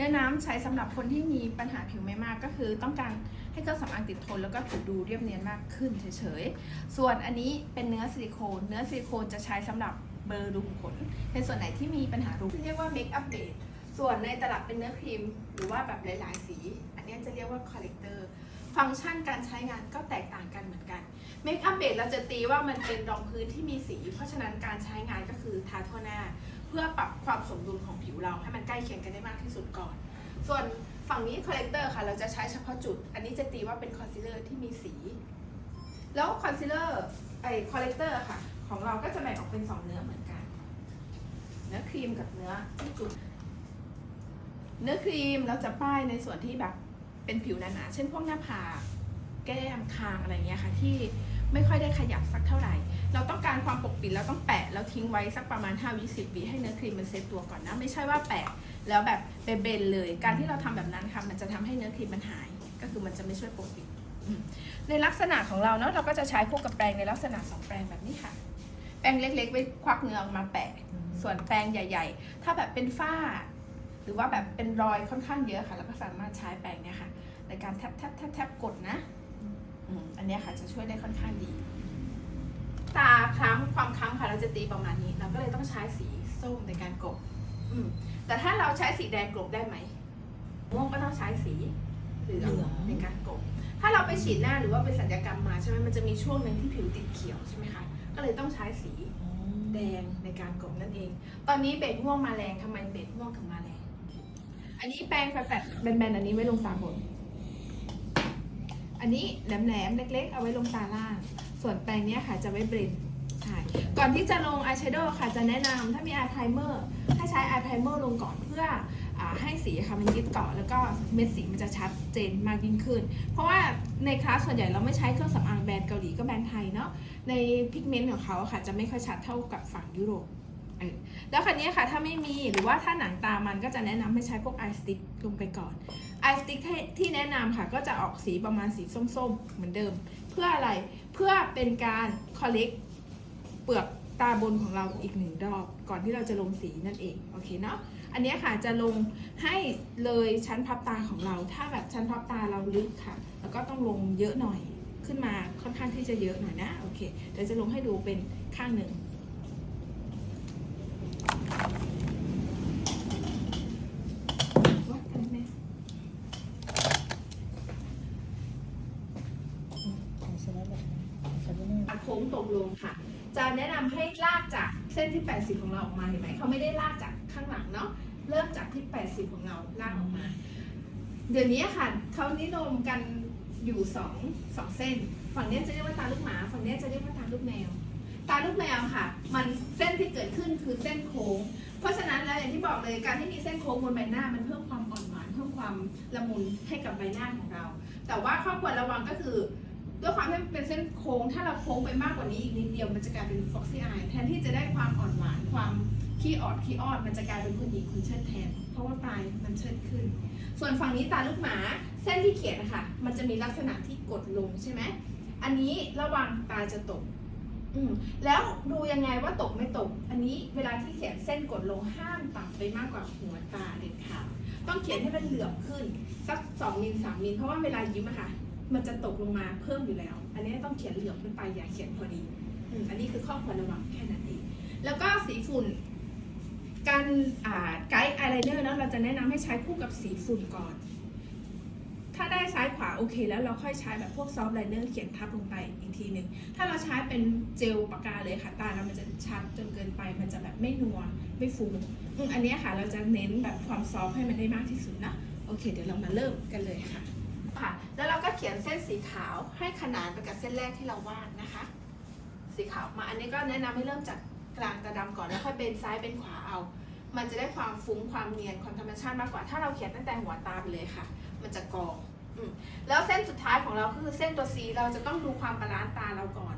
แนะนำใช้สำหรับคนที่มีปัญหาผิวไม่มากก็คือ ต้องการให้เครื่องสำอางติดทนแล้วก็ผิวดูเรียบเนียนมากขึ้นเฉยๆ ส่วนอันนี้เป็นเนื้อซิลิโคน เนื้อซิลิโคนจะใช้สำหรับเบอรูขุมขนในส่วนไหนที่มีปัญหารูเรียกว่าเมคอัพเบสส่วนในตลับเป็นเนื้อครีมหรือว่าแบบหลายๆ สี อันนี้จะเรียกว่าคอลเลกเตอร์ฟังก์ชันการใช้งานก็แตกต่างกันเหมือนกันเมคอัพเบสเราจะตีว่ามันเป็นรองพื้นที่มีสี เพราะฉะนั้นการใช้งานก็คือทาทั่วหน้า เพื่อปรับความสมดุลของผิวเราให้มันใกล้เคียงกันได้มากที่สุดก่อน ส่วนฝั่งนี้คอลเลกเตอร์ค่ะเราจะใช้เฉพาะจุด อันนี้จะตีว่าเป็นคอนซีลเลอร์ที่มีสี แล้วคอนซีลเลอร์ไอคอลเลกเตอร์ค่ะ ของเราก็จะแบ่งออกเป็นสองเนื้อเหมือนกัน เนื้อครีมกับเนื้อที่จุด เนื้อครีมเราจะป้ายในส่วนที่แบบเป็นผิวหนาๆเช่นพวกหน้าผากแก้มคางอะไรเงี้ยค่ะที่ ไม่ค่อยได้ขยับสักเท่าไหร่ เราต้องการความปกปิดเราต้องแปะแล้วทิ้งไว้สักประมาณ5วิ10วิให้เนื้อครีมมันเซตตัวก่อนนะ ไม่ใช่ว่าแปะแล้วแบบเบนๆเลย การที่เราทำแบบนั้นค่ะมันจะทำให้เนื้อครีมมันหาย ก็คือมันจะไม่ช่วยปกปิดอืมในลักษณะของเราเนาะเราก็จะใช้คู่กับแปรงในลักษณะสองแปรงแบบนี้ค่ะ แปรงเล็กๆไว้ควักเนื้อออกมาแปะ ส่วนแปรงใหญ่ ๆ ถ้าแบบเป็นฝ้า หรือว่าแบบเป็นรอยค่อนข้างเยอะค่ะเราก็สามารถใช้แปรงเนี่ยค่ะในการแทบแทบแทบแทบกดนะ อืมอันเนี้ยค่ะจะช่วยได้ค่อนข้างดี ตาคล้ำความคล้ำค่ะเราจะตีประมาณนี้ เราก็เลยต้องใช้สีส้มในการกบอืมแต่ถ้าเราใช้สีแดงกลบได้ไหมม่วงก็ต้องใช้สีเหลืองในการกบ ถ้าเราไปฉีดหน้าหรือว่าไปสัญญกรรมมาใช่ไหมมันจะมีช่วงหนึ่งที่ผิวติดเขียวใช่ไหมคะ ก็เลยต้องใช้สีแดงในการกบนั่นเอง ตอนนี้เบดม่วงมาแรงทำไมเบดม่วงถึงมาแรง อันนี้แปรงแฟลตๆแบนๆอันนี้ไว้ลงตาบน อันนี้แหลมๆเล็ก ๆ เอาไว้ลงตาล่าง ส่วนแปรงนี้ค่ะจะไว้เบรนใช่ก่อนที่จะลงอายแชโดว์ค่ะจะแนะนำถ้ามีอายไพรเมอร์ให้ใช้อายไพรเมอร์ลงก่อนเพื่ออให้สีค่ะมันยึดเกาะแล้วก็เม็ดสีมันจะชัดเจนมากยิ่งขึ้น เพราะว่าในคลาสส่วนใหญ่เราไม่ใช้เครื่องสำอางแบรนด์เกาหลีก็แบรนด์ไทยเนาะในพิกเมนต์ของเขาค่ะจะไม่ค่อยชัดเท่ากับฝั่งยุโรป แล้วคันนี้ค่ะถ้าไม่มีหรือว่าถ้าหนังตามันก็จะแนะนำให้ใช้พวกไอสติ๊กลงไปก่อนไอสติ๊กที่แนะนำค่ะก็จะออกสีประมาณสีส้มๆ เหมือนเดิม เพื่ออะไรเพื่อเป็นการคอลเลกเปลือกตาบนของเราอีกหนึ่งรอบก่อนที่เราจะลงสีนั่นเองโอเคเนาะอันนี้ค่ะจะลงให้เลยชั้นพับตาของเรา ถ้าแบบชั้นพับตาเราลึกค่ะ แล้วก็ต้องลงเยอะหน่อยขึ้นมาค่อนข้างที่จะเยอะหน่อยนะโอเคเดี๋ยวจะลงให้ดูเป็นข้างหนึ่งวัดกันไหมโงค่ะ จะแนะนำให้ลากจากเส้นที่ 80 ของเราออกมาเห็นไหมเขาไม่ได้ลากจากข้างหลังเนาะเริ่มจากที่ 80 ของเราลากออกมา เดี๋ยวนี้ค่ะเขานิยมกันอยู่สองสองเส้น ฝั่งนี้จะเรียกว่าตาลูกหมา ฝั่งนี้จะเรียกว่าตาลูกแมว ตาลูกแมวค่ะ มันเส้นที่เกิดขึ้นคือเส้นโค้ง เพราะฉะนั้นแล้วอย่างที่บอกเลยการที่มีเส้นโค้งบนใบหน้ามันเพิ่มความอ่อนหวานเพิ่มความละมุนให้กับใบหน้าของเรา แต่ว่าข้อควรระวังก็คือ ด้วยความที่มันเป็นเส้นโค้ง ถ้าเราโค้งไปมากกว่านี้อีกนิดเดียวมันจะกลายเป็น foxy eye แทนที่จะได้ความอ่อนหวานความขี้ออดขี้ออนมันจะกลายเป็นคุณหญิงคุณเชิดแทน เพราะว่าปลายมันเชิดขึ้น ส่วนฝั่งนี้ตาลูกหมาเส้นที่เขียนนะคะมันจะมีลักษณะที่กดลงใช่ไหมอันนี้ระวังตาจะตกอืมแล้วดูยังไงว่าตกไม่ตก อันนี้เวลาที่เขียนเส้นกดลงห้ามต่ำไปมากกว่าหัวตาเด็ดขาดต้องเขียนให้มันเหลื่อมขึ้นสักสองมิลสามมิลเพราะว่าเวลายิ้มอะค่ะ มันจะตกลงมาเพิ่มอยู่แล้ว อันนี้ต้องเขียนเหลือมขึ้นไปอย่าเขียนพอดีอันนี้คือข้อควรระวังแค่นั้นเองแล้วก็สีฝุ่น การไกด์อายไลเนอร์เนาะเราจะแนะนำให้ใช้คู่กับสีฝุ่นก่อน ถ้าได้ซ้ายขวาโอเค แล้วเราค่อยใช้แบบพวกซอฟต์ไลเนอร์เขียนทับลงไปอีกทีหนึ่งถ้าเราใช้เป็นเจลปากกาเลยค่ะตาเรามันจะชัดจนเกินไป มันจะแบบไม่นัวไม่ฟูอันนี้ค่ะเราจะเน้นแบบความซอฟต์ให้มันได้มากที่สุดนะโอเค เดี๋ยวเรามาเริ่มกันเลยค่ะ ค่ะ แล้วเราก็เขียนเส้นสีขาวให้ขนานไปกับเส้นแรกที่เราวาดนะคะ สีขาวมาอันนี้ก็แนะนำให้เริ่มจากกลางตาดำก่อนแล้วค่อยเบนซ้ายเบนขวาเอา มันจะได้ความฟุ้งความเนียนความธรรมชาติมากกว่า ถ้าเราเขียนตั้งแต่หัวตาไปเลยค่ะ มันจะกองอแล้วเส้นสุดท้ายของเราคือเส้นตัว C เราจะต้องดูความบาลานซ์ตาเราก่อน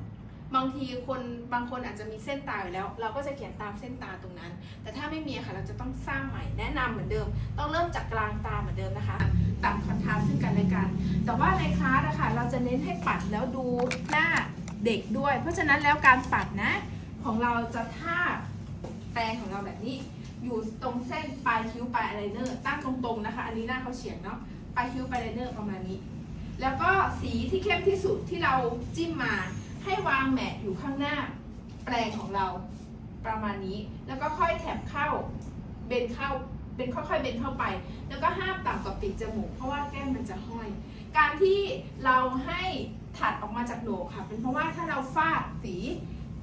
บางทีคนบางคนอาจจะมีเส้นตาอยู่แล้ว เราก็จะเขียนตามเส้นตาตรงนั้น แต่ถ้าไม่มีค่ะเราจะต้องสร้างใหม่แนะนำเหมือนเดิม ต้องเริ่มจากกลางตาเหมือนเดิมนะคะตัดคอนทราสต์ซึ่งกันและกัน แต่ว่าในคลาสอะค่ะเราจะเน้นให้ปัดแล้วดูหน้าเด็กด้วย เพราะฉะนั้นแล้วการปัดนะ ของเราจะท่าแปรงของเราแบบนี้ อยู่ตรงเส้นปลายคิ้วปลายอายไลเนอร์ตั้งตรงๆนะคะ อันนี้หน้าเขาเฉียงเนาะปลายคิ้วปลายอายไลเนอร์ประมาณนี้ แล้วก็สีที่เข้มที่สุดที่เราจิ้มมา ให้วางแมทอยู่ข้างหน้าแปลงของเราประมาณนี้ แล้วก็ค่อยแถบเข้าเบนเข้าเบนค่อยๆเบนเข้าไป แล้วก็ห้ามต่ำกว่าปีกจมูกเพราะว่าแก้มมันจะห้อย การที่เราให้ถัดออกมาจากโหนกค่ะ เป็นเพราะว่าถ้าเราฟาดสี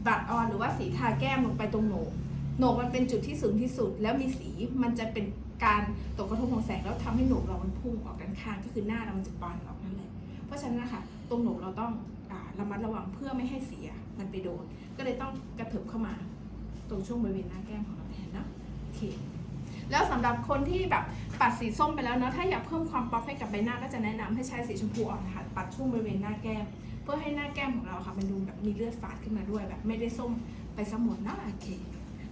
บัตรออนหรือว่าสีทาแก้มลงไปตรงโหนกโหนกมันเป็นจุดที่สูงที่สุด แล้วมีสีมันจะเป็นการตกกระทบของแสงแล้วทำให้โหนกเรามันพุ่งออกด้านข้างก็คือหน้าเรามันจะบานออกนั่นแหละเพราะฉะนั้นนะคะตรงโหนกเราต้อง ระมัดระวังเพื่อไม่ให้สีอะมันไปโดน ก็เลยต้องกระเถิบเข้ามา ตรงช่วงบริเวณหน้าแก้มของเราแทนเนาะโอเคแล้วสำหรับคนที่แบบปัดสีส้มไปแล้วเนาะถ้าอยากเพิ่มความป๊อปให้กับใบหน้าก็จะแนะนำให้ใช้สีชมพูอ่อนค่ะปัดช่วงบริเวณหน้าแก้ม เพื่อให้หน้าแก้มของเราค่ะมันดูแบบมีเลือดฝาดขึ้นมาด้วยแบบไม่ได้ส้มไปซะหมดเนาะโอเค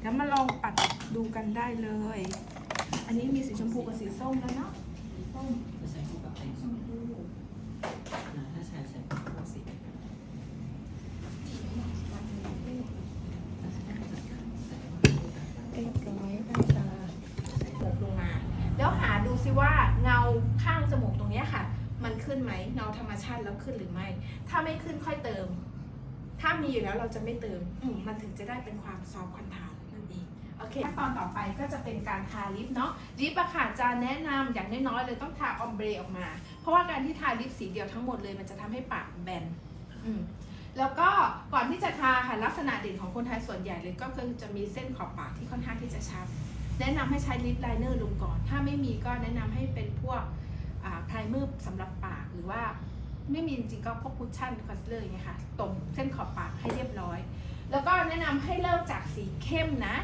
แล้วมาลองปัดดูกันได้เลย อันนี้มีสีชมพูกับสีส้มแล้วเนาะส้มจะใช้คู่กับแป้งชมพูนะถ้าใช้ใช้คู่กับสี เรียบร้อยหน้าตาหกลงมา แล้วหาดูซิ ว่าเงาข้างจมูกตรงนี้ค่ะ มันขึ้นไหมเงาธรรมชาติแล้วขึ้นหรือไม่ ถ้าไม่ขึ้นค่อยเติม ถ้ามีอยู่แล้วเราจะไม่เติมมมันถึงจะได้เป็นความซอฟคอนทาสต์นั่นเองโอเคขั้นตอนต่อไปก็จะเป็นการทาลิปเนาะลิปอะค่ะจะแนะนำอย่างน้อยๆเลยต้องทาออมเบรออกมา เพราะว่าการที่ทาลิปสีเดียวทั้งหมดเลย มันจะทำให้ปากแบนอืมแล้วก็ก่อนที่จะทาค่ะลักษณะเด่นของคนไทยส่วนใหญ่เลยก็คือจะมีเส้นขอบปากที่ค่อนข้างที่จะชัด แนะนำให้ใช้ลิปไลเนอร์ลงก่อน ถ้าไม่มีก็แนะนำให้เป็นพวกไพรเมอร์สำหรับปากหรือว่าไม่มีจริงๆก็พวกคุชชั่นคอนซีลเลอร์อย่างเงี้ยค่ะตรงเส้นขอบปากให้เรียบร้อย แล้วก็แนะนำให้เริ่มจากสีเข้มนะ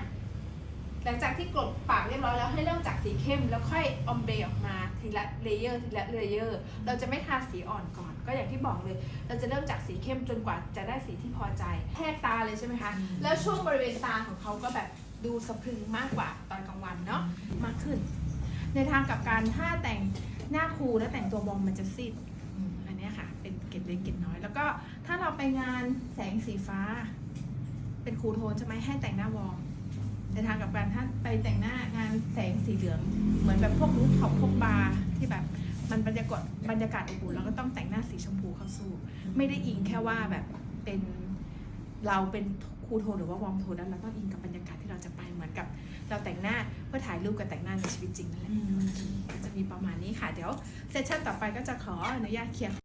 หลังจากที่กลบปากเรียบร้อยแล้วให้เริ่มจากสีเข้ม แล้วค่อยออมเบรออกมาทีละเลเยอร์ทีละเลเยอร์เราจะไม่ทาสีอ่อนก่อน ก็อย่างที่บอกเลย เราจะเริ่มจากสีเข้มจนกว่าจะได้สีที่พอใจแหกตาเลยใช่ไหมคะแล้วช่วงบริเวณตาของเขาก็แบบ ดูสะพรึงมากกว่าตอนกลางวันเนาะมากขึ้น ในทางกับการถ้าแต่งหน้าครูแล้วแต่งตัวบอมมันจะซีดอันนี้ค่ะ เป็นเกล็ดเล็กเกล็ดน้อย แล้วก็ถ้าเราไปงานแสงสีฟ้า เป็นครูโทนใช่ไหมให้แต่งหน้าวอมในทางกับการถ้าไปแต่งหน้างานแสงสีเหลือง เหมือนแบบพวกรูปท็อปพวกบาร์ที่แบบมันบรรยากาศบรรยากาศอบอุ่นเราก็ต้องแต่งหน้าสีชมพูเข้าสู้ ไม่ได้อิงแค่ว่าแบบเป็นเราเป็นครูโทนหรือว่าวอมโทนแล้วเราต้องอิงกับ เราแต่งหน้าเพื่อถ่ายรูปกับแต่งหน้าในชีวิตจริงนั่นแหละก็จะมีประมาณนี้ค่ะ เดี๋ยวเซสชั่นต่อไปก็จะขออนุญาตเคลียร์